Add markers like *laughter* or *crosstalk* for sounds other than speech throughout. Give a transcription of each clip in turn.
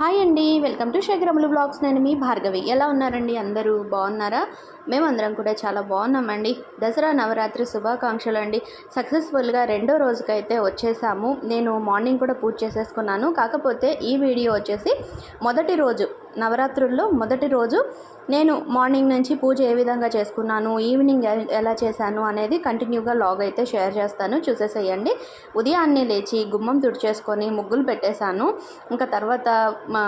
Hi అండి welcome to శేఖరములు blogs నేను మీ భార్గవి. ఎలా ఉన్నారండి అందరూ? బాగున్నారా? మేమందరం కూడా చాలా బాగున్నామండి. దసరా నవరాత్రి శుభాకాంక్షలు అండి. సక్సెస్ఫుల్గా రెండో రోజుకైతే వచ్చేసాము. నేను మార్నింగ్ కూడా పూజ చేసేసుకున్నాను. కాకపోతే ఈ వీడియో వచ్చేసి మొదటి రోజు నవరాత్రుల్లో మొదటి రోజు నేను మార్నింగ్ నుంచి పూజ ఏ విధంగా చేసుకున్నాను ఈవినింగ్ ఎలా చేశాను అనేది కంటిన్యూగా లాగ్ అయితే షేర్ చేస్తాను. చూసేసేయండి. ఉదయాన్నే లేచి గుమ్మం తుడిచేసుకొని ముగ్గులు పెట్టేశాను. ఇంకా తర్వాత మా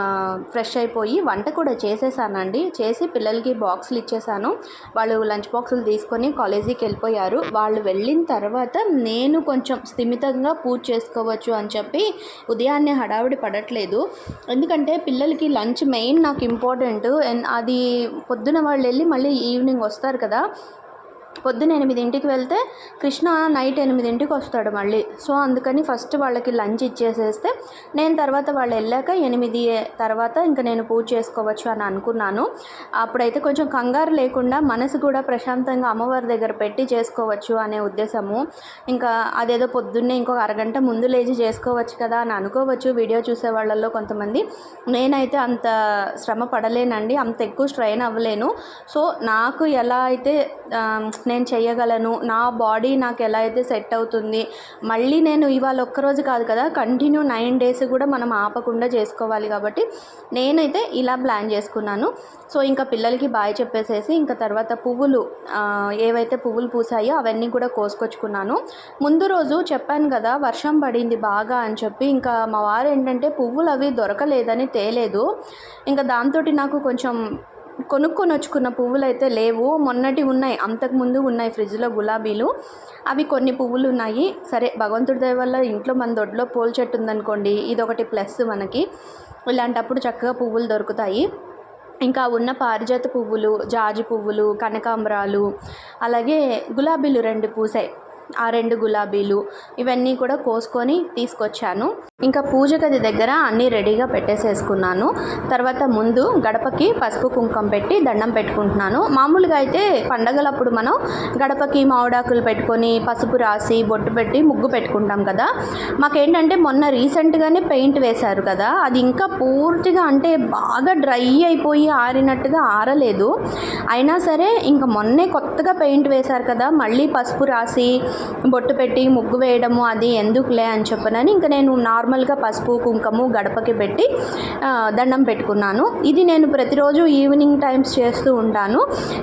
ఫ్రెష్ అయిపోయి వంట కూడా చేసేసానండి. చేసి పిల్లలకి బాక్సులు ఇచ్చేసాను వాళ్ళు లంచ్ బాక్సులు తీసుకొని కాలేజీకి వెళ్ళిపోయారు. వాళ్ళు వెళ్ళిన తర్వాత నేను కొంచెం స్థిమితంగా పూజ చేసుకోవచ్చు అని చెప్పి ఉదయాన్నే హడావిడి పడట్లేదు. ఎందుకంటే పిల్లలకి లంచ్ మెయిన్ నాకు ఇంపార్టెంట్ అండ్ అది పొద్దున వాళ్ళు వెళ్ళి మళ్ళీ ఈవినింగ్ వస్తారు కదా. పొద్దున ఎనిమిదింటికి వెళ్తే కృష్ణ నైట్ ఎనిమిదింటికి వస్తాడు మళ్ళీ. సో అందుకని ఫస్ట్ వాళ్ళకి లంచ్ ఇచ్చేసేస్తే నేను తర్వాత వాళ్ళు వెళ్ళాక ఎనిమిది తర్వాత ఇంకా నేను పూజ చేసుకోవచ్చు అని అనుకున్నాను. అప్పుడైతే కొంచెం కంగారు లేకుండా మనసు కూడా ప్రశాంతంగా అమ్మవారి దగ్గర పెట్టి చేసుకోవచ్చు అనే ఉద్దేశము. ఇంకా అదేదో పొద్దున్నే ఇంకొక అరగంట ముందు లేచి చేసుకోవచ్చు కదా అని అనుకోవచ్చు వీడియో చూసే వాళ్ళల్లో కొంతమంది. నేనైతే అంత శ్రమ పడలేనండి అంత ఎక్కువ స్ట్రైన్ అవ్వలేను. సో నాకు ఎలా అయితే నేను చేయగలను నా బాడీ నాకు ఎలా అయితే సెట్ అవుతుంది మళ్ళీ నేను ఇవాళ ఒక్కరోజు కాదు కదా కంటిన్యూ నైన్ డేస్ కూడా మనం ఆపకుండా చేసుకోవాలి కాబట్టి నేనైతే ఇలా ప్లాన్ చేసుకున్నాను. సో ఇంకా పిల్లలకి బాయ్ చెప్పేసేసి ఇంకా తర్వాత పువ్వులు ఏవైతే పువ్వులు పూసాయో అవన్నీ కూడా కోసుకొచ్చుకున్నాను. ముందు రోజు చెప్పాను కదా వర్షం పడింది బాగా అని చెప్పి ఇంకా మా వారు ఏంటంటే పువ్వులు అవి దొరకలేదని తేలేదు. ఇంకా దాంతో నాకు కొంచెం కొనుక్కొని వచ్చుకున్న పువ్వులు అయితే లేవు. మొన్నటి ఉన్నాయి అంతకుముందు ఉన్నాయి ఫ్రిడ్జ్లో గులాబీలు. అవి కొన్ని పువ్వులు ఉన్నాయి సరే భగవంతుడి దయ వల్ల ఇంట్లో మన దొడ్లో పూల చెట్టు ఉందనుకోండి ఇది ఒకటి ప్లస్ మనకి. ఇలాంటప్పుడు చక్కగా పువ్వులు దొరుకుతాయి. ఇంకా ఉన్న పారిజాత పువ్వులు జాజి పువ్వులు కనకాంబరాలు అలాగే గులాబీలు రెండు పూసాయి. ఆ రెండు గులాబీలు ఇవన్నీ కూడా కోసుకొని తీసుకొచ్చాను. ఇంకా పూజ గది దగ్గర అన్నీ రెడీగా పెట్టేసేసుకున్నాను. తర్వాత ముందు గడపకి పసుపు కుంకం పెట్టి దండం పెట్టుకుంటున్నాను. మామూలుగా అయితే పండగలప్పుడు మనం గడపకి మామిడాకులు పెట్టుకొని పసుపు రాసి బొట్టు పెట్టి ముగ్గు పెట్టుకుంటాం కదా. మాకేంటంటే మొన్న రీసెంట్గానే పెయింట్ వేశారు కదా. అది ఇంకా పూర్తిగా అంటే బాగా డ్రై అయిపోయి ఆరినట్టుగా ఆరలేదు. అయినా సరే ఇంకా మొన్నే కొత్తగా పెయింట్ వేశారు కదా. మళ్ళీ పసుపు రాసి బొట్టు పెట్టి ముగ్గు వేయడము అది ఎందుకులే అని చెప్పనని ఇంకా నేను నార్మల్గా పసుపు కుంకుము గడపకి పెట్టి దండం పెట్టుకున్నాను. ఇది నేను ప్రతిరోజు ఈవినింగ్ టైమ్స్ చేస్తూ ఉంటాను.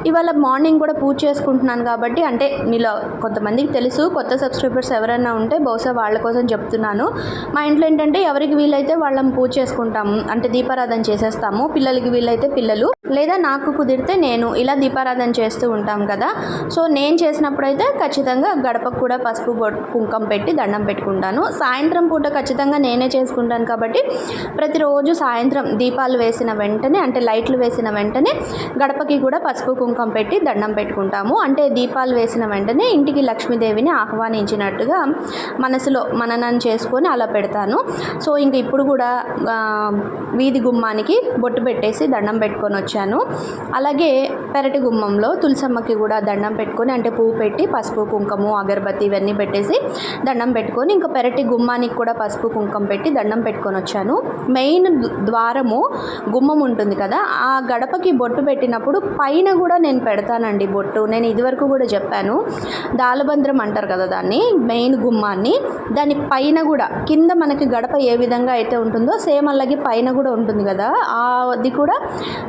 ఇవాళ మార్నింగ్ కూడా పూజ చేసుకుంటున్నాను కాబట్టి అంటే మీలో కొంతమందికి తెలుసు కొత్త సబ్స్క్రైబర్స్ ఎవరైనా ఉంటే బహుశా వాళ్ళ కోసం చెప్తున్నాను. మా ఇంట్లో ఏంటంటే ఎవరికి వీలైతే వాళ్ళం పూజ చేసుకుంటాము అంటే దీపారాధన చేసేస్తాము. పిల్లలకి వీలైతే పిల్లలు లేదా నాకు కుదిరితే నేను ఇలా దీపారాధన చేస్తూ ఉంటాం కదా. సో నేను చేసినప్పుడైతే ఖచ్చితంగా గడపకు కూడా పసుపు కుంకం పెట్టి దండం పెట్టుకుంటాను. సాయంత్రం పూట ఖచ్చితంగా నేనే చేసుకుంటాను కాబట్టి ప్రతిరోజు సాయంత్రం దీపాలు వేసిన వెంటనే అంటే లైట్లు వేసిన వెంటనే గడపకి కూడా పసుపు కుంకం పెట్టి దండం పెట్టుకుంటాము. అంటే దీపాలు వేసిన వెంటనే ఇంటికి లక్ష్మీదేవిని ఆహ్వానించినట్టుగా మనసులో మననం చేసుకొని అలా పెడతాను. సో ఇంక ఇప్పుడు కూడా వీధి గుమ్మానికి బొట్టు పెట్టేసి దండం పెట్టుకొని వచ్చాను. అలాగే పెరటి గుమ్మంలో తులసమ్మకి కూడా దండం పెట్టుకొని అంటే పువ్వు పెట్టి పసుపు కుంకుమ అగరబత్తి ఇవన్నీ పెట్టేసి దండం పెట్టుకొని ఇంకా పెరటి గుమ్మానికి కూడా పసుపు కుంకుమ పెట్టి దండం పెట్టుకొని వచ్చాను. మెయిన్ ద్వారము గుమ్మం ఉంటుంది కదా ఆ గడపకి బొట్టు పెట్టినప్పుడు పైన కూడా నేను పెడతానండి బొట్టు. నేను ఇదివరకు కూడా చెప్పాను. దాలబంద్రం అంటారు కదా దాన్ని మెయిన్ గుమ్మాన్ని. దాని పైన కూడా కింద మనకి గడప ఏ విధంగా అయితే ఉంటుందో సేమ్ అలాగే పైన కూడా ఉంటుంది కదా అది కూడా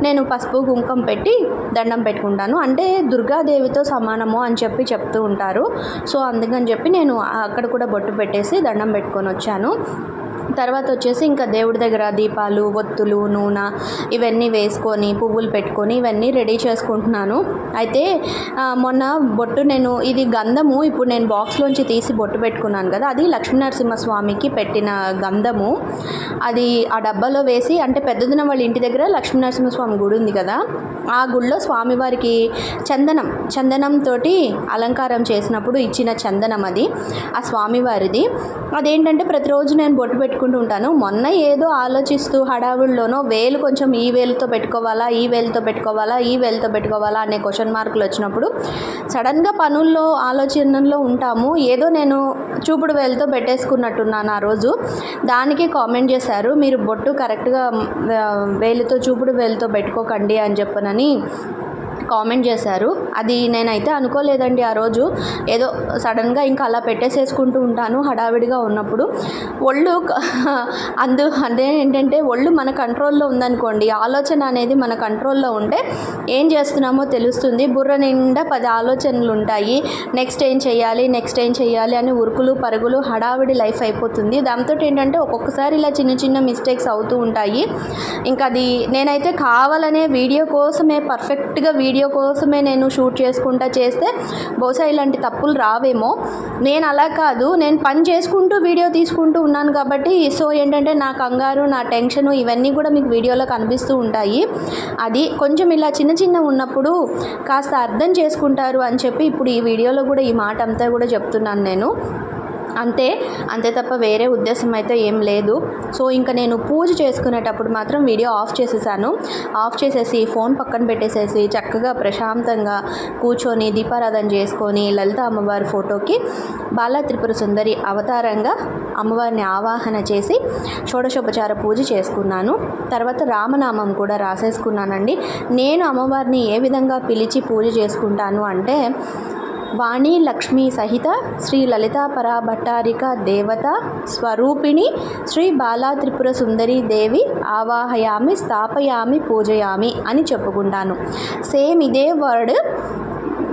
నేను పసుపు కుంకం పెట్టి దండం పెట్టుకుంటాను. అంటే దుర్గాదేవితో సమానము అని చెప్పి చెప్తూ ఉంటారు. సో అందుకని చెప్పి నేను అక్కడ కూడా బొట్టు పెట్టేసి దండం పెట్టుకొని వచ్చాను. తర్వాత వచ్చేసి ఇంకా దేవుడి దగ్గర దీపాలు ఒత్తులు నూనె ఇవన్నీ వేసుకొని పువ్వులు పెట్టుకొని ఇవన్నీ రెడీ చేసుకుంటున్నాను. అయితే మొన్న బొట్టు నేను ఇది గంధము ఇప్పుడు నేను బాక్స్లోంచి తీసి బొట్టు పెట్టుకున్నాను కదా అది లక్ష్మీనరసింహస్వామికి పెట్టిన గంధము. అది ఆ డబ్బాలో వేసి అంటే పెద్దదిన వాళ్ళ ఇంటి దగ్గర లక్ష్మీనరసింహస్వామి గుడి ఉంది కదా ఆ గుడిలో స్వామివారికి చందనం చందనంతో అలంకారం చేసినప్పుడు ఇచ్చిన చందనం అది ఆ స్వామివారిది. అదేంటంటే ప్రతిరోజు నేను బొట్టు పెట్టుకు పెట్టుకుంటూ ఉంటాను. మొన్న ఏదో ఆలోచిస్తూ హడావుడిలోనో వేలు కొంచెం ఈ వేలుతో పెట్టుకోవాలా ఈ వేలుతో పెట్టుకోవాలా ఈ వేలుతో పెట్టుకోవాలా అనే క్వశ్చన్ మార్కులు వచ్చినప్పుడు సడన్గా పనుల్లో ఆలోచనలో ఉంటాము. ఏదో నేను చూపుడు వేలుతో పెట్టేసుకున్నట్టున్నాను ఆ రోజు. దానికి కామెంట్ చేశారు మీరు బొట్టు కరెక్ట్గా వేలుతో చూపుడు వేలుతో పెట్టుకోకండి అని చెప్పనని. కామెంట్ చేశారు. అది నేనైతే అనుకోలేదండి ఆ రోజు. ఏదో సడన్గా ఇంకా అలా పెట్టేసేసుకుంటూ ఉంటాను హడావిడిగా ఉన్నప్పుడు. ఒళ్ళు అందు అదే ఏంటంటే ఒళ్ళు మన కంట్రోల్లో ఉందనుకోండి ఆలోచన అనేది మన కంట్రోల్లో ఉంటే ఏం చేస్తున్నామో తెలుస్తుంది. బుర్ర నిండా పది ఆలోచనలు ఉంటాయి. నెక్స్ట్ ఏం చేయాలి నెక్స్ట్ ఏం చేయాలి అని ఉరుకులు పరుగులు హడావిడి లైఫ్ అయిపోతుంది. దాంతో ఏంటంటే ఒక్కొక్కసారి ఇలా చిన్న చిన్న మిస్టేక్స్ అవుతూ ఉంటాయి. ఇంకా అది నేనైతే కావాలనే వీడియో కోసమే పర్ఫెక్ట్గా వీడియో వీడియో కోసమే నేను షూట్ చేసుకుంటా చేస్తే బహుశా ఇలాంటి తప్పులు రావేమో. నేను అలా కాదు నేను పని చేసుకుంటూ వీడియో తీసుకుంటూ ఉన్నాను కాబట్టి సో ఏంటంటే నా కంగారు నా టెన్షను ఇవన్నీ కూడా మీకు వీడియోలో కనిపిస్తూ ఉంటాయి. అది కొంచెం ఇలా చిన్న చిన్న ఉన్నప్పుడు కాస్త అర్థం చేసుకుంటారు అని చెప్పి ఇప్పుడు ఈ వీడియోలో కూడా ఈ మాట అంతా కూడా చెప్తున్నాను నేను. అంతే అంతే తప్ప వేరే ఉద్దేశం అయితే ఏం లేదు. సో ఇంకా నేను పూజ చేసుకునేటప్పుడు మాత్రం వీడియో ఆఫ్ చేసేసాను. ఆఫ్ చేసేసి ఫోన్ పక్కన పెట్టేసేసి చక్కగా ప్రశాంతంగా కూర్చొని దీపారాధన చేసుకొని లలిత అమ్మవారి ఫోటోకి బాలా త్రిపుర సుందరి అవతారంగా అమ్మవారిని ఆవాహన చేసి షోడశోపచార పూజ చేసుకున్నాను. తర్వాత రామనామం కూడా రాసేసుకున్నానండి. నేను అమ్మవారిని ఏ విధంగా పిలిచి పూజ చేసుకుంటాను అంటే వాణి లక్ష్మి సహిత శ్రీ లలితా భట్టారిక దేవత స్వరూపిణి శ్రీ బాలా త్రిపుర సుందరి దేవి ఆవాహయామి స్థాపయామి పూజయామి అని చెప్పుకుంటాను. సేమ్ ఇదే వర్డ్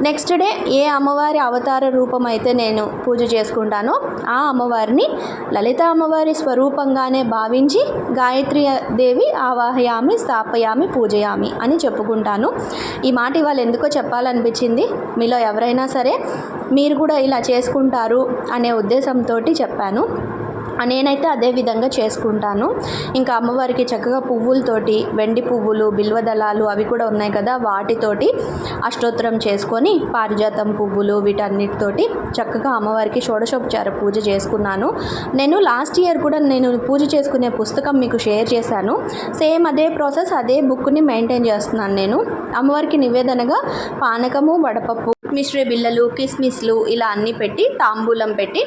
నెక్స్ట్ డే ఏ అమ్మవారి అవతార రూపం అయితే నేను పూజ చేసుకుంటానో ఆ అమ్మవారిని లలిత అమ్మవారి స్వరూపంగానే భావించి గాయత్రి దేవి ఆవాహయామి స్థాపయామి పూజయామి అని చెప్పుకుంటాను. ఈ మాట ఇవాళ ఎందుకో చెప్పాలనిపించింది? మీలో ఎవరైనా సరే మీరు కూడా ఇలా చేసుకుంటారు అనే ఉద్దేశంతో చెప్పాను. నేనైతే అదే విధంగా చేసుకుంటాను. ఇంకా అమ్మవారికి చక్కగా పువ్వులతోటి వెండి పువ్వులు బిల్వదళాలు అవి కూడా ఉన్నాయి కదా వాటితోటి అష్టోత్తరం చేసుకొని పారిజాతం పువ్వులు వీటన్నిటితోటి చక్కగా అమ్మవారికి షోడశోపచార పూజ చేసుకున్నాను. నేను లాస్ట్ ఇయర్ కూడా నేను పూజ చేసుకునే పుస్తకం మీకు షేర్ చేశాను. సేమ్ అదే ప్రాసెస్ అదే బుక్ని మెయింటైన్ చేస్తున్నాను నేను. అమ్మవారికి నివేదనగా పానకము వడపప్పు మిశ్రీ బిళ్ళలు కిస్మిస్లు ఇలా అన్నీ పెట్టి తాంబూలం పెట్టి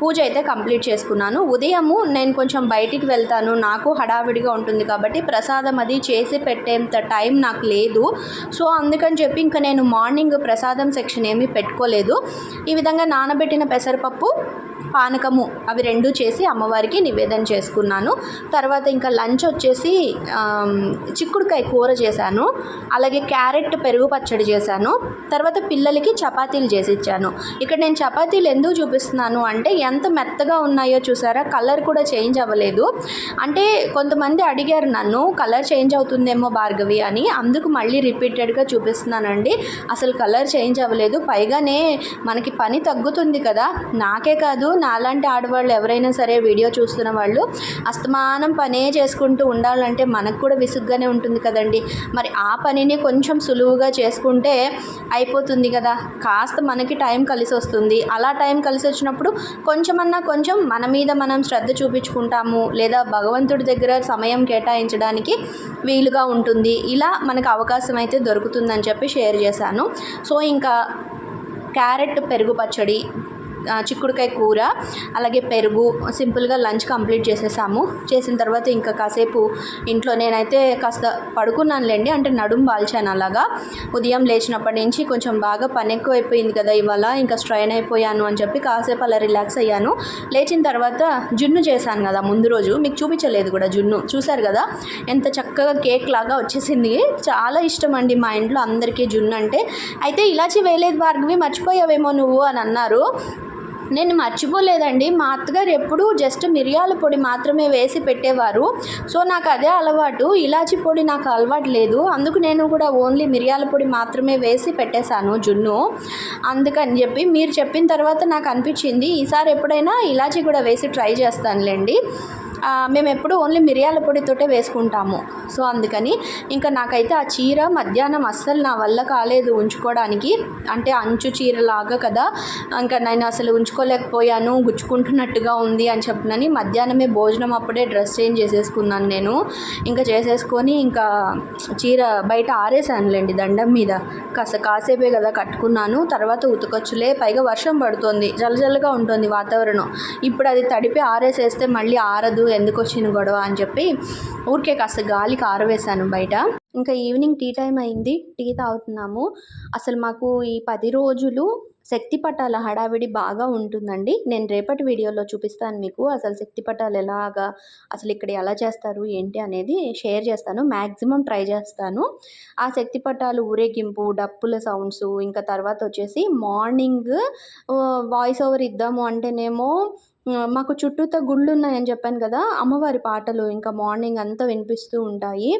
పూజ అయితే కంప్లీట్ చేసుకున్నాను. ఉదయము నేను కొంచెం బయటికి వెళ్తాను. నాకు హడావిడిగా ఉంటుంది కాబట్టి ప్రసాదం అది చేసి పెట్టేంత టైం నాకు లేదు. సో అందుకని చెప్పి ఇంకా నేను మార్నింగ్ ప్రసాదం సెక్షన్ ఏమీ పెట్టుకోలేదు. ఈ విధంగా నానబెట్టిన పెసరపప్పు పానకము అవి రెండు చేసి అమ్మవారికి నివేదన చేసుకున్నాను. తర్వాత ఇంకా లంచ్ వచ్చేసి చిక్కుడుకాయ కూర చేశాను. అలాగే క్యారెట్ పెరుగు పచ్చడి చేశాను. తర్వాత పిల్లలకి చపాతీలు చేసి ఇచ్చాను. ఇక్కడ నేను చపాతీలు ఎందుకు చూపిస్తున్నాను అంటే ఎంత మెత్తగా ఉన్నాయో చూసారా? కలర్ కూడా చేంజ్ అవ్వలేదు. అంటే కొంతమంది అడిగారు నన్ను కలర్ చేంజ్ అవుతుందేమో భార్గవి అని. అందుకు మళ్ళీ రిపీటెడ్గా చూపిస్తున్నానండి. అసలు కలర్ చేంజ్ అవ్వలేదు. పైగానే మనకి పని తగ్గుతుంది కదా. నాకే కాదు నాలాంటి ఆడవాళ్ళు ఎవరైనా సరే వీడియో చూస్తున్న వాళ్ళు అస్తమానం పనే చేసుకుంటూ ఉండాలంటే మనకు కూడా విసుగ్గానే ఉంటుంది కదండి. మరి ఆ పనిని కొంచెం సులువుగా చేసుకుంటే అయిపోతుంది కదా. కాస్త మనకి టైం కలిసి వస్తుంది అలా టైం కలిసి వచ్చినప్పుడు కొంచెమన్నా కొంచెం మన మీద మనం శ్రద్ధ చూపించుకుంటాము లేదా భగవంతుడి దగ్గర సమయం కేటాయించడానికి వీలుగా ఉంటుంది. ఇలా మనకు అవకాశం అయితే దొరుకుతుందని చెప్పి షేర్ చేశాను. సో ఇంకా క్యారెట్ పెరుగు పచ్చడి చిక్కుడుకాయ కూర అలాగే పెరుగు సింపుల్గా లంచ్ కంప్లీట్ చేసేసాము. చేసిన తర్వాత ఇంకా కాసేపు ఇంట్లో నేనైతే కాస్త పడుకున్నానులేండి అంటే నడుం బాల్చాను అలాగా. ఉదయం లేచినప్పటి నుంచి కొంచెం బాగా పని ఎక్కువ అయిపోయింది కదా ఇవాళ ఇంకా స్ట్రైన్ అయిపోయాను అని చెప్పి కాసేపు అలా రిలాక్స్ అయ్యాను. లేచిన తర్వాత జున్ను చేశాను కదా ముందు రోజు మీకు చూపించలేదు కూడా జున్ను చూశారు కదా? ఎంత చక్కగా కేక్ లాగా వచ్చేసింది. చాలా ఇష్టం అండి మా ఇంట్లో అందరికీ జున్ను అంటే. అయితే ఇలాచి వేయలేదు భార్గవి మర్చిపోయావేమో నువ్వు అని అన్నారు. నేను మర్చిపోలేదండి. మా అత్తగారు ఎప్పుడూ జస్ట్ మిరియాల పొడి మాత్రమే వేసి పెట్టేవారు. సో నాకు అదే అలవాటు. ఇలాచి పొడి నాకు అలవాటు లేదు. అందుకు నేను కూడా ఓన్లీ మిరియాల పొడి మాత్రమే వేసి పెట్టేశాను జున్ను. అందుకని చెప్పి మీరు చెప్పిన తర్వాత నాకు అనిపించింది ఈసారి ఎప్పుడైనా ఇలాచి కూడా వేసి ట్రై చేస్తానులేండి. మేము ఎప్పుడు ఓన్లీ మిరియాల పొడితోటే వేసుకుంటాము. సో అందుకని ఇంకా నాకైతే ఆ చీర మధ్యాహ్నం అస్సలు నా వల్ల కాలేదు ఉంచుకోవడానికి అంటే అంచు చీరలాగా కదా. ఇంకా నేను అసలు ఉంచుకోలేకపోయాను గుచ్చుకుంటున్నట్టుగా ఉంది అని చెప్పినని మధ్యాహ్నమే భోజనం అప్పుడే డ్రెస్ చేంజ్ చేసేసుకున్నాను నేను. ఇంకా చేసేసుకొని ఇంకా చీర బయట ఆరేసానులేండి దండం మీద. కాస్త కాసేపే కదా కట్టుకున్నాను. తర్వాత ఉతకొచ్చులే పైగా వర్షం పడుతుంది. జలజలగా ఉంటుంది వాతావరణం. ఇప్పుడు అది తడిపి ఆరేసేస్తే మళ్ళీ ఆరదు ఎందుకు వచ్చిన గొడవ అని చెప్పి ఊరికే కాస్త గాలికి ఆరవేశాను బయట. ఇంకా ఈవినింగ్ టీ టైం అయింది టీ తాగుతున్నాము. అసలు మాకు ఈ పది రోజులు శక్తి పటాల హడావిడి బాగా ఉంటుందండి. నేను రేపటి వీడియోలో చూపిస్తాను మీకు అసలు శక్తి పటాలు ఎలాగా అసలు ఇక్కడ ఎలా చేస్తారు ఏంటి అనేది షేర్ చేస్తాను మ్యాక్సిమం ట్రై చేస్తాను. ఆ శక్తి పటాలు ఊరేగింపు డప్పుల సౌండ్స్ ఇంకా తర్వాత వచ్చేసి మార్నింగ్ వాయిస్ ఓవర్ ఇద్దాము అంటేనేమో మాకు చుట్టూతో గుళ్ళు ఉన్నాయని చెప్పాను కదా అమ్మవారి పాటలు ఇంకా మార్నింగ్ అంతా వినిపిస్తూ ఉంటాయి.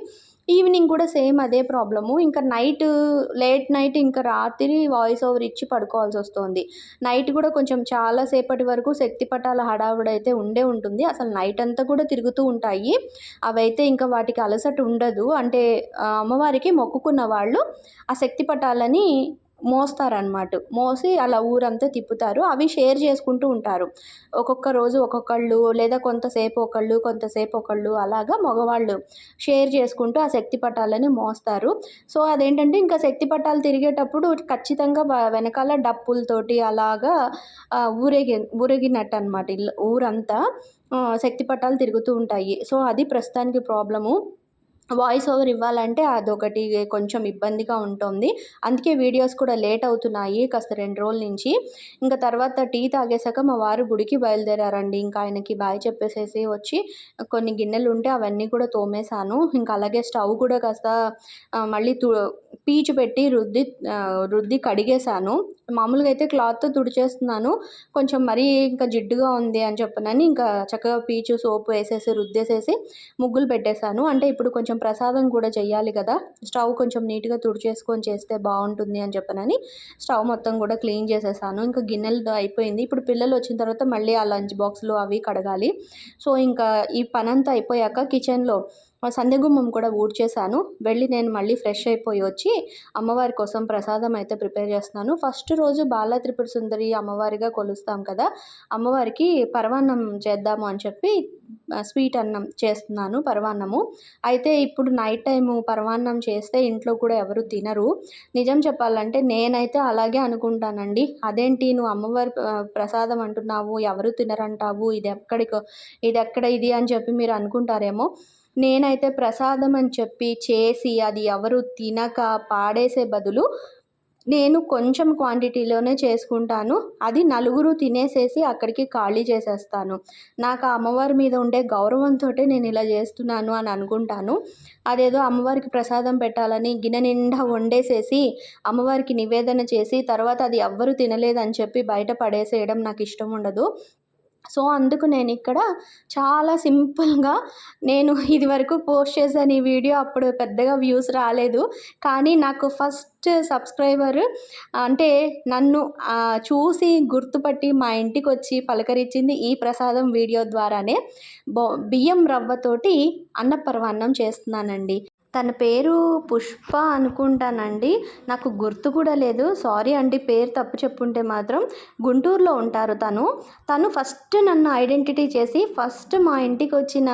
ఈవినింగ్ కూడా సేమ్ అదే ప్రాబ్లము. ఇంకా నైట్ లేట్ నైట్ ఇంకా రాత్రి వాయిస్ ఓవర్ ఇచ్చి పడుకోవాల్సి వస్తుంది. నైట్ కూడా కొంచెం చాలా సేపటి వరకు శక్తి పటాల హడావుడైతే ఉండే ఉంటుంది. అసలు నైట్ అంతా కూడా తిరుగుతూ ఉంటాయి. అవైతే ఇంకా వాటికి అలసట ఉండదు. అంటే అమ్మవారికి మొక్కుకున్న వాళ్ళు ఆ శక్తి పటాలని మోస్తారనమాట మోసి అలా ఊరంతా తిప్పుతారు. అవి షేర్ చేసుకుంటూ ఉంటారు. ఒక్కొక్క రోజు ఒక్కొక్కళ్ళు లేదా కొంతసేపు ఒకళ్ళు కొంతసేపు ఒకళ్ళు అలాగా మగవాళ్ళు షేర్ చేసుకుంటూ ఆ శక్తి పటాలని మోస్తారు. సో అదేంటంటే ఇంకా శక్తి పటాలు తిరిగేటప్పుడు ఖచ్చితంగా వెనకాల డప్పులతోటి అలాగా ఊరేగి ఊరేగినట్టు అనమాట ఇల్లు ఊరంతా శక్తి పటాలు తిరుగుతూ ఉంటాయి. సో అది ప్రస్తుతానికి ప్రాబ్లము. వాయిస్ ఓవర్ ఇవ్వాలంటే అదొకటి కొంచెం ఇబ్బందిగా ఉంటుంది. అందుకే వీడియోస్ కూడా లేట్ అవుతున్నాయి కాస్త రెండు రోజుల నుంచి. ఇంకా తర్వాత టీ తాగేశాక మా వారు గుడికి బయలుదేరారండి. ఇంకా ఆయనకి బాయ్ చెప్పేసేసి వచ్చి కొన్ని గిన్నెలు ఉంటే అవన్నీ కూడా తోమేశాను. ఇంకా అలాగే స్టవ్ కూడా కాస్త మళ్ళీ తు పీచు పెట్టి రుద్ది రుద్ది కడిగేశాను. మామూలుగా అయితే క్లాత్తో తుడిచేస్తున్నాను. కొంచెం మరీ ఇంకా జిడ్డుగా ఉంది అని చెప్పనని ఇంకా చక్కగా పీచు సోపు వేసేసి రుద్దేసేసి ముగ్గులు పెట్టేశాను. అంటే ఇప్పుడు కొంచెం ప్రసాదం కూడా చేయాలి కదా. స్టవ్ కొంచెం నీట్గా తుడిచేసుకొని చేస్తే బాగుంటుంది అని చెప్పనని స్టవ్ మొత్తం కూడా క్లీన్ చేసేసాను. ఇంకా గిన్నెలు అయిపోయింది. ఇప్పుడు పిల్లలు వచ్చిన తర్వాత మళ్ళీ ఆ లంచ్ బాక్స్లు అవి కడగాలి. సో ఇంకా ఈ పనంతా అయిపోయాక కిచెన్లో సందెగుమ్మం కూడా ఊడ్చేశాను. వెళ్ళి నేను మళ్ళీ ఫ్రెష్ అయిపోయి వచ్చి అమ్మవారి కోసం ప్రసాదం అయితే ప్రిపేర్ చేస్తున్నాను. ఫస్ట్ రోజు బాల త్రిపుర సుందరి అమ్మవారిగా కొలుస్తాం కదా అమ్మవారికి పరవాన్నం చేద్దాము అని చెప్పి స్వీట్ అన్నం చేస్తున్నాను పరవాన్నము అయితే ఇప్పుడు నైట్ టైము పరవాన్నం చేస్తే ఇంట్లో కూడా ఎవరు తినరు. నిజం చెప్పాలంటే నేనైతే అలాగే అనుకుంటానండి. అదేంటి నువ్వు అమ్మవారి ప్రసాదం అంటున్నావు ఎవరు తినరంటావు ఇది ఎక్కడికో ఇది ఎక్కడ ఇది అని చెప్పి మీరు అనుకుంటారేమో. నేనైతే ప్రసాదం అని చెప్పి చేసి అది ఎవరు తినక పాడేసే బదులు నేను కొంచెం క్వాంటిటీలోనే చేసుకుంటాను. అది నలుగురు తినేసేసి అక్కడికి ఖాళీ చేసేస్తాను. నాకు ఆ అమ్మవారి మీద ఉండే గౌరవంతో నేను ఇలా చేస్తున్నాను అని అనుకుంటాను. అదేదో అమ్మవారికి ప్రసాదం పెట్టాలని గిన్నె నిండా వండేసేసి అమ్మవారికి నివేదన చేసి తర్వాత అది ఎవ్వరు తినలేదని చెప్పి బయట పడేసేయడం నాకు ఇష్టం ఉండదు. సో అందుకు నేను ఇక్కడ చాలా సింపుల్గా నేను *laughs* ఇదివరకు పోస్ట్ చేశాను ఈ వీడియో. అప్పుడు పెద్దగా వ్యూస్ రాలేదు. కానీ నాకు ఫస్ట్ సబ్స్క్రైబర్ అంటే నన్ను చూసి గుర్తుపట్టి మా ఇంటికి వచ్చి పలకరించింది ఈ ప్రసాదం వీడియో ద్వారానే. బొ బియ్యం రవ్వతోటి అన్నపరమాన్నం చేస్తున్నానండి. తన పేరు పుష్ప అనుకుంటానండి. నాకు గుర్తు కూడా లేదు. సారీ అండి పేరు తప్పు చెప్పుంటే మాత్రం. గుంటూరులో ఉంటారు తను. తను ఫస్ట్ నన్ను ఐడెంటిటీ చేసి ఫస్ట్ మా ఇంటికి వచ్చిన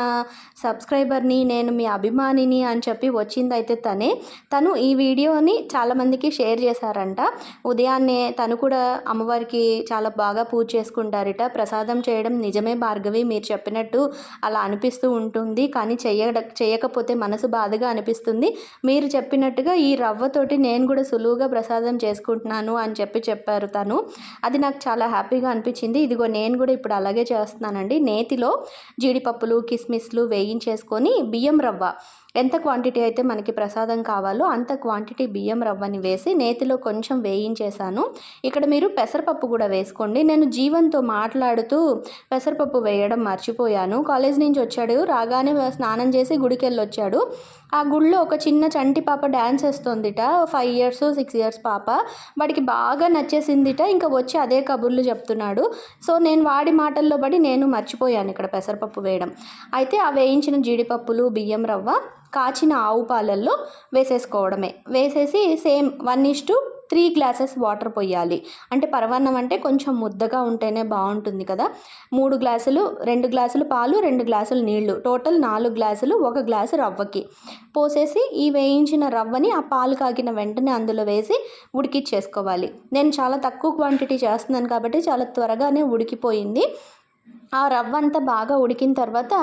సబ్స్క్రైబర్ని నేను మీ అభిమానిని అని చెప్పి వచ్చిందైతే తనే. తను ఈ వీడియోని చాలామందికి షేర్ చేశారంట. ఉదయాన్నే తను కూడా అమ్మవారికి చాలా బాగా పూజ చేసుకుంటారట. ప్రసాదం చేయడం నిజమే భార్గవి మీరు చెప్పినట్టు అలా అనిపిస్తూ ఉంటుంది. కానీ చెయ్య చేయకపోతే మనసు బాధగా అనిపిస్తుంది మీరు చెప్పినట్టుగా ఈ రవ్వతోటి నేను కూడా సులువుగా ప్రసాదం చేసుకుంటున్నాను అని చెప్పి చెప్పారు తను. అది నాకు చాలా హ్యాపీగా అనిపించింది. ఇదిగో నేను కూడా ఇప్పుడు అలాగే చేస్తున్నానండి. నేతిలో జీడిపప్పులు కిస్మిస్లు వేయించేసుకొని బియ్యం రవ్వ. ఎంత క్వాంటిటీ అయితే మనకి ప్రసాదం కావాలో అంత క్వాంటిటీ బియ్యం రవ్వని వేసి నేతిలో కొంచెం వేయించేశాను. ఇక్కడ మీరు పెసరపప్పు కూడా వేసుకోండి. నేను జీవన్తో మాట్లాడుతూ పెసరపప్పు వేయడం మర్చిపోయాను. కాలేజ్ నుంచి వచ్చాడు. రాగానే స్నానం చేసి గుడికెళ్ళి వచ్చాడు ఆ గుళ్ళో ఒక చిన్న చంటి పాప డ్యాన్స్ వేస్తుందిట. ఫైవ్ ఇయర్స్ సిక్స్ ఇయర్స్ పాప. వాడికి బాగా నచ్చేసిందిట. ఇంకా వచ్చి అదే కబుర్లు చెప్తున్నాడు. సో నేను వాడి మాటల్లో పడి నేను మర్చిపోయాను ఇక్కడ పెసరపప్పు వేయడం. అయితే ఆ వేయించిన జీడిపప్పులు బియ్యం రవ్వ కాచిన ఆవు పాలల్లో వేసేసుకోవడమే. వేసేసి same one is to three glasses water పోయాలి అంటే పరవన్నం అంటే కొంచెం ముద్దగా ఉంటేనే బాగుంటుంది కదా. మూడు గ్లాసులు రెండు గ్లాసులు పాలు రెండు గ్లాసులు నీళ్ళు. టోటల్ నాలుగు గ్లాసులు ఒక గ్లాసు రవ్వకి. పోసేసి ఈ వేయించిన రవ్వని ఆ పాలు కాగిన వెంటనే అందులో వేసి ఉడికిచ్చేసుకోవాలి. నేను చాలా తక్కువ క్వాంటిటీ చేస్తున్నాను కాబట్టి చాలా త్వరగానే ఉడికిపోయింది. ఆ రవ్వ అంతా బాగా ఉడికిన తర్వాత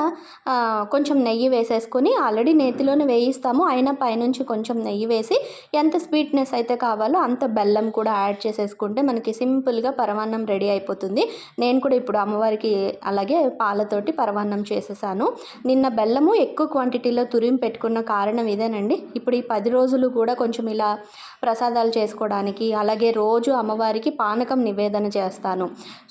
కొంచెం నెయ్యి వేసేసుకొని ఆల్రెడీ నేతిలోనే వేయిస్తాము. అయినా పైనుంచి కొంచెం నెయ్యి వేసి ఎంత స్వీట్నెస్ అయితే కావాలో అంత బెల్లం కూడా యాడ్ చేసేసుకుంటే మనకి సింపుల్గా పరమాన్నం రెడీ అయిపోతుంది. నేను కూడా ఇప్పుడు అమ్మవారికి అలాగే పాలతోటి పరమాన్నం చేసేసాను. నిన్న బెల్లము ఎక్కువ క్వాంటిటీలో తురిమి పెట్టుకున్న కారణం ఇదేనండి. ఇప్పుడు ఈ పది రోజులు కూడా కొంచెం ఇలా ప్రసాదాలు చేసుకోవడానికి అలాగే రోజు అమ్మవారికి పానకం నివేదన చేస్తాను.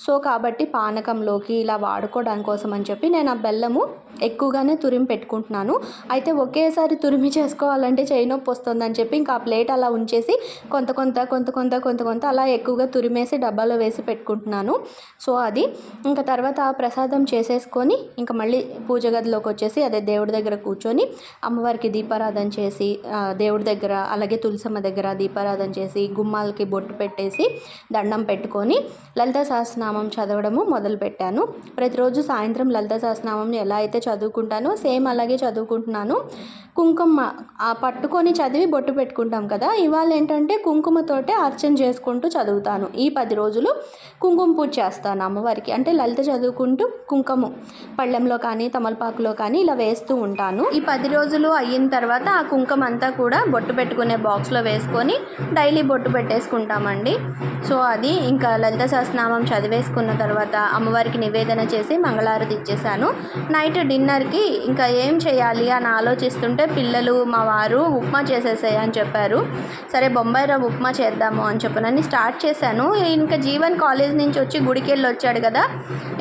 సో కాబట్టి పానకంలోకి ఇలా వాడుకోవడానికి కోసం అని చెప్పి నేను ఆ బెల్లము ఎక్కువగానే తురిమి పెట్టుకుంటున్నాను. అయితే ఒకేసారి తురిమి చేసుకోవాలంటే చేయి నొప్పి వస్తుందని చెప్పి ఇంకా ఆ ప్లేట్ అలా ఉంచేసి కొంత కొంత కొంత కొంత కొంత కొంత అలా ఎక్కువగా తురిమేసి డబ్బాలో వేసి పెట్టుకుంటున్నాను. సో అది. ఇంకా తర్వాత ఆ ప్రసాదం చేసేసుకొని ఇంకా మళ్ళీ పూజ గదిలోకి వచ్చేసి అదే దేవుడి దగ్గర కూర్చొని అమ్మవారికి దీపారాధన చేసి దేవుడి దగ్గర అలాగే తులసమ్మ దగ్గర దీపారాధన చేసి గుమ్మాలకి బొట్టు పెట్టేసి దండం పెట్టుకొని లలిత సహస్రనామం చదవడము మొదలుపెట్టాను. ప్రతిరోజు సాయంత్రం లలిత సహస్రనామం ఎలా అయితే చదువుకుంటానో సేమ్ అలాగే చదువుకుంటున్నాను. కుంకుమ పట్టుకొని చదివి బొట్టు పెట్టుకుంటాం కదా ఇవాళ ఏంటంటే కుంకుమతోటే అర్చన చేసుకుంటూ చదువుతాను. ఈ పది రోజులు కుంకుమ పూజ చేస్తాను అమ్మవారికి. అంటే లలిత చదువుకుంటూ కుంకుమ పళ్ళెంలో కానీ తమలపాకులో కానీ ఇలా వేస్తూ ఉంటాను. ఈ పది రోజులు అయిన తర్వాత ఆ కుంకుమ అంతా కూడా బొట్టు పెట్టుకునే బాక్స్లో వేసుకొని డైలీ బొట్టు పెట్టేసుకుంటామండి. సో అది ఇంకా లలిత సహస్రనామం చదివేసుకున్న తర్వాత అమ్మవారికి నివేదన చేసి మంగళారతి ఇచ్చేసాను నైట్ డిన్నర్కి ఇంకా ఏం చేయాలి అని ఆలోచిస్తుంటే పిల్లలు మా వారు ఉప్మా చేసేసాయి అని చెప్పారు. సరే బొంబాయి రవ్వ ఉప్మా చేద్దాము అని చెప్పనని స్టార్ట్ చేశాను. ఇంకా జీవన్ కాలేజ్ నుంచి వచ్చి గుడికి వెళ్ళి వచ్చాడు కదా.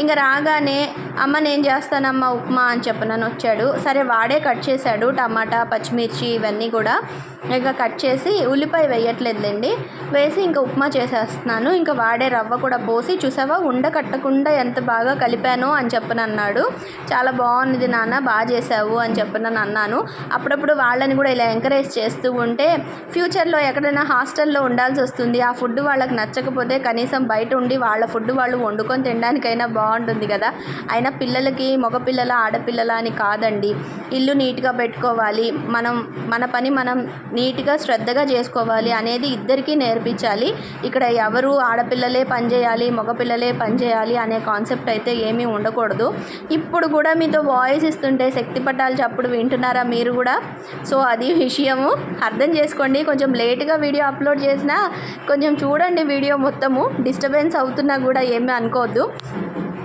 ఇంకా రాగానే అమ్మ నేను చేస్తానమ్మా ఉప్మా అని చెప్పనని వచ్చాడు. సరే వాడే కట్ చేశాడు టమాటా పచ్చిమిర్చి ఇవన్నీ కూడా. ఇంకా కట్ చేసి ఉల్లిపాయ వేయట్లేదులేండి. వేసి ఇంకా ఉప్మా చేసేస్తున్నాను. ఇంకా వాడే రవ్వ కూడా పోసి చూసావా? ఉండ కట్టకుండా ఎంత బాగా కలిపాను అని చెప్పని అన్నాడు. చాలా బాగుంది నాన్న బాగా చేసావు అని చెప్పనని అన్నాను. అప్పుడప్పుడు వాళ్ళని కూడా ఇలా ఎంకరేజ్ చేస్తూ ఉంటే ఫ్యూచర్లో ఎక్కడైనా హాస్టల్లో ఉండాల్సి వస్తుంది. ఆ ఫుడ్ వాళ్ళకి నచ్చకపోతే కనీసం బయట ఉండి వాళ్ళ ఫుడ్ వాళ్ళు వండుకొని తినడానికైనా బాగుంటుంది కదా. అయినా పిల్లలకి మగపిల్లల ఆడపిల్లల అని కాదండి. ఇల్లు నీట్గా పెట్టుకోవాలి. మనం మన పని మనం నీట్గా శ్రద్ధగా చేసుకోవాలి అనేది ఇద్దరికీ నేర్పించాలి. ఇక్కడ ఎవరు ఆడపిల్లలే పని చేయాలి మగపిల్లలే పని చేయాలి అనే కాన్సెప్ట్ అయితే ఏమీ ఉండకూడదు. ఇప్పుడు కూడా మీతో వాయిస్ ఇస్తుంటే శక్తి పట్టాలు చప్పుడు వింటున్నారా మీరు కూడా? సో అది విషయము. అర్థం చేసుకోండి. కొంచెం లేట్గా వీడియో అప్లోడ్ చేసినా కొంచెం చూడండి వీడియో మొత్తము. డిస్టర్బెన్స్ అవుతున్నా కూడా ఏమీ అనుకోవద్దు.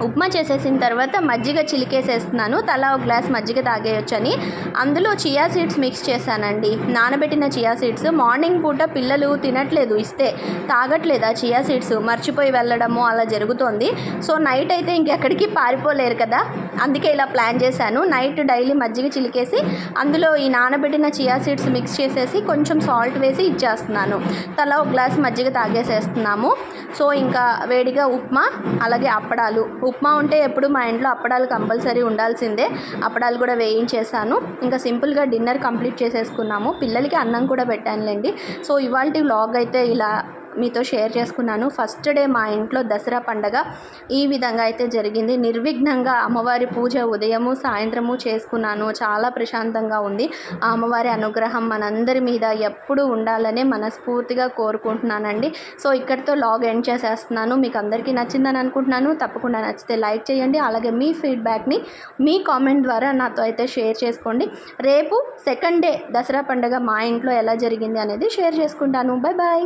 ఉప్మా చేసేసిన తర్వాత మజ్జిగ చిలికేసేస్తున్నాను. తలా ఒక గ్లాస్ మజ్జిగ తాగేయొచ్చని. అందులో చియా సీడ్స్ మిక్స్ చేశానండి. నానబెట్టిన చియా సీడ్స్ మార్నింగ్ పూట పిల్లలు తినట్లేదు ఇస్తే. తాగట్లేదు? ఆ చియా సీడ్స్ మర్చిపోయి వెళ్ళడము అలా జరుగుతోంది. సో నైట్ అయితే ఎక్కడికి పారిపోలేరు కదా. అందుకే ఇలా ప్లాన్ చేశాను. నైట్ డైలీ మజ్జిగ చిలికేసి అందులో ఈ నానబెట్టిన చియా సీడ్స్ మిక్స్ చేసేసి కొంచెం సాల్ట్ వేసి ఇచ్చేస్తున్నాను. తలా ఒక గ్లాస్ మజ్జిగ తాగేసేస్తున్నాము. సో ఇంకా వేడిగా ఉప్మా అలాగే అప్పడాలు. ఉప్మా ఉంటే ఎప్పుడు మా ఇంట్లో అప్పడాలు కంపల్సరీ ఉండాల్సిందే. అప్పడాలు కూడా వేయించేసాను ఇంకా సింపుల్గా డిన్నర్ కంప్లీట్ చేసేసుకున్నాము. పిల్లలకి అన్నం కూడా పెట్టానులేండి. సో ఇవాళ వ్లాగ్ అయితే ఇలా మీతో షేర్ చేసుకున్నాను. ఫస్ట్ డే మా ఇంట్లో దసరా పండగ. ఈ విధంగా అయితే జరిగింది. నిర్విఘ్నంగా అమ్మవారి పూజ ఉదయము సాయంత్రము చేసుకున్నాను. చాలా ప్రశాంతంగా ఉంది. ఆ అమ్మవారి అనుగ్రహం మనందరి మీద ఎప్పుడు ఉండాలనే మనస్ఫూర్తిగా కోరుకుంటున్నానండి. సో ఇక్కడితో లాగ్ ఎండ్ చేసేస్తున్నాను. మీకు అందరికీ నచ్చిందని అనుకుంటున్నాను. తప్పకుండా నచ్చితే లైక్ చేయండి. అలాగే మీ ఫీడ్బ్యాక్ని మీ కామెంట్ ద్వారా నాతో అయితే షేర్ చేసుకోండి. రేపు సెకండ్ డే దసరా పండుగ మా ఇంట్లో ఎలా జరిగింది అనేది షేర్ చేసుకుంటాను. Bye bye